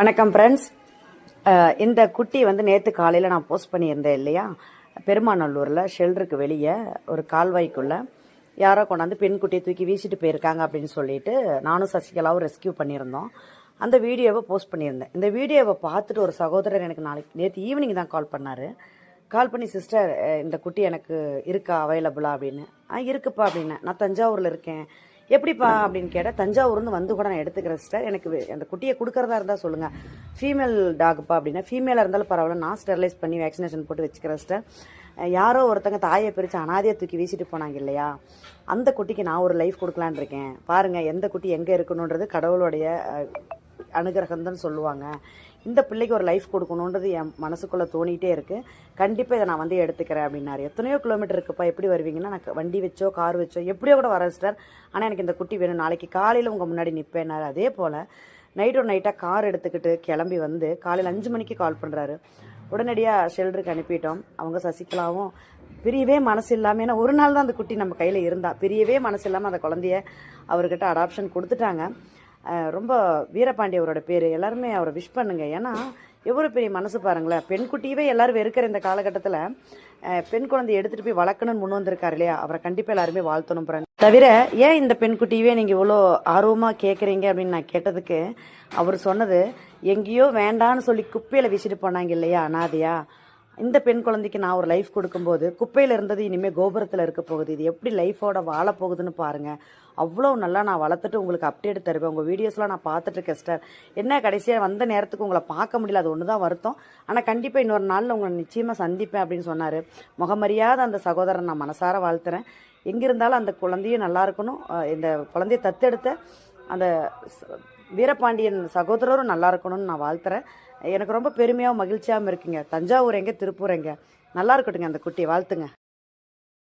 வணக்கம் ஃப்ரெண்ட்ஸ் இந்த குட்டி வந்து நேற்று காலையில் நான் போஸ்ட் பண்ணியிருந்தேன் இல்லையா? பெருமாநல்லூரில் ஷெல்டருக்கு வெளியே ஒரு கால்வாய்க்குள்ளே யாரோ கொண்டாந்து பெண் குட்டியை தூக்கி வீசிட்டு போயிருக்காங்க அப்படின்னு சொல்லிட்டு நானும் சசிகலாவும் ரெஸ்கியூ பண்ணியிருந்தோம். அந்த வீடியோவை போஸ்ட் பண்ணியிருந்தேன். இந்த வீடியோவை பார்த்துட்டு ஒரு சகோதரர் எனக்கு நாளைக்கு நேற்று ஈவினிங் தான் கால் பண்ணார். கால் பண்ணி சிஸ்டர் இந்த குட்டி எனக்கு இருக்கா? அவைலபிளா அப்படின்னு. ஆ இருக்குப்பா அப்படின்னு. நான் தஞ்சாவூரில் இருக்கேன். எப்படிப்பா அப்படின்னு கேட்டால் தஞ்சாவூர்னு வந்து கூட நான் எடுத்துக்கிறேன் சிஸ்டர் எனக்கு அந்த குட்டியை கொடுக்கறதா இருந்தால் சொல்லுங்கள் ஃபீமேல் டாக்ப்பா அப்படின்னா ஃபீமேலாக இருந்தாலும் பரவாயில்ல. நான் ஸ்டெர்லைஸ் பண்ணி வேக்சினேஷன் போட்டு வச்சுக்கிறேன் சிஸ்டர் யாரோ ஒருத்தங்க தாயை பிரித்து அனாதையை தூக்கி வீசிட்டு போனாங்க இல்லையா? அந்த குட்டிக்கு நான் ஒரு லைஃப் கொடுக்கலான்னு இருக்கேன். பாருங்கள் எந்த குட்டி எங்கே இருக்கணுன்றது கடவுளுடைய அஹ், சொல்லுவாங்க. இந்த பிள்ளைக்கு ஒரு லைஃப் கொடுக்கணுன்றது என் மனசுக்குள்ளே தோணிகிட்டே இருக்குது கண்டிப்பாக இதை நான் வந்து எடுத்துக்கிறேன் அப்படின்னாரு. எத்தனையோ கிலோமீட்டர் இருக்குப்பா எப்படி வருவீங்கன்னா நான் வண்டி வச்சோ கார் வச்சோ எப்படியோ கூட வரேன் சிஸ்டர் ஆனால் எனக்கு இந்த குட்டி வேணும். நாளைக்கு காலையில் உங்கள் முன்னாடி நிற்பேனாரு அதே போல் நைட்டோ நைட்டாக கார் எடுத்துக்கிட்டு கிளம்பி வந்து காலையில் அஞ்சு மணிக்கு கால் பண்ணுறாரு உடனடியாக ஷெல்டருக்கு அனுப்பிட்டோம். அவங்க சசிகலாவும் பிரியவே மனசு இல்லாமல் ஏன்னா ஒரு நாள் தான் அந்த குட்டி நம்ம கையில் இருந்தா. பிரியவே மனசு இல்லாமல் அந்த குழந்தைய அவர்கிட்ட அடாப்ஷன் கொடுத்துட்டாங்க. ரொம்ப வீரபாண்டியவரோட பேர். எல்லாருமே அவரை விஷ் பண்ணுங்க. ஏன்னா எவ்வளோ பெரிய மனசு பாருங்களேன். பெண் குட்டியவே எல்லாரும் வெறுக்கிற இந்த காலகட்டத்தில் பெண் குழந்தைய எடுத்துகிட்டு போய் வளர்க்கணும்னு முன் வந்திருக்காரு இல்லையா? அவரை கண்டிப்பாக எல்லாருமே வாழ்த்தணும் friend. தவிர ஏன் இந்த பெண் குட்டியவே நீங்கள் இவ்வளோ ஆர்வமாக கேட்குறீங்க அப்படின்னு நான் கேட்டதுக்கு அவர் சொன்னது எங்கேயோ வேண்டான்னு சொல்லி குப்பையில் வீசிட்டு போனாங்க இல்லையா அனாதையா? இந்த பெண் குழந்தைக்கு நான் ஒரு லைஃப் கொடுக்கும்போது குப்பையில் இருந்தது இனிமேல் கோபுரத்தில் இருக்க போகுது. இது எப்படி லைஃபோட வாழ போகுதுன்னு பாருங்கள் அவ்வளோ நல்லா நான் வளர்த்துட்டு உங்களுக்கு அப்டேட் தருவேன். உங்கள் வீடியோஸ்லாம் நான் பார்த்துட்ருக்கேன் ஸ்டார் என்ன கடைசியாக வந்த நேரத்துக்கு உங்களை பார்க்க முடியல அது ஒன்று தான் வருத்தம். ஆனால் கண்டிப்பாக இன்னொரு நாளில் உங்களை நிச்சயமாக சந்திப்பேன் அப்படின்னு சொன்னார். முகமரியாத அந்த சகோதரன் நான் மனசார வாழ்த்துறேன். எங்கே இருந்தாலும் அந்த குழந்தையும் நல்லா இருக்கணும். இந்த குழந்தைய தத்தெடுத்த அந்த வீரபாண்டியன் சகோதரரும் நல்லா இருக்கணும்னு நான் வாழ்த்துறேன். எனக்கு ரொம்ப பெருமையாகவும் மகிழ்ச்சியாகவும் இருக்குங்க. தஞ்சாவூர் எங்கே திருப்பூர் எங்கே? நல்லா இருக்கட்டுங்க அந்த குட்டியை வாழ்த்துங்க.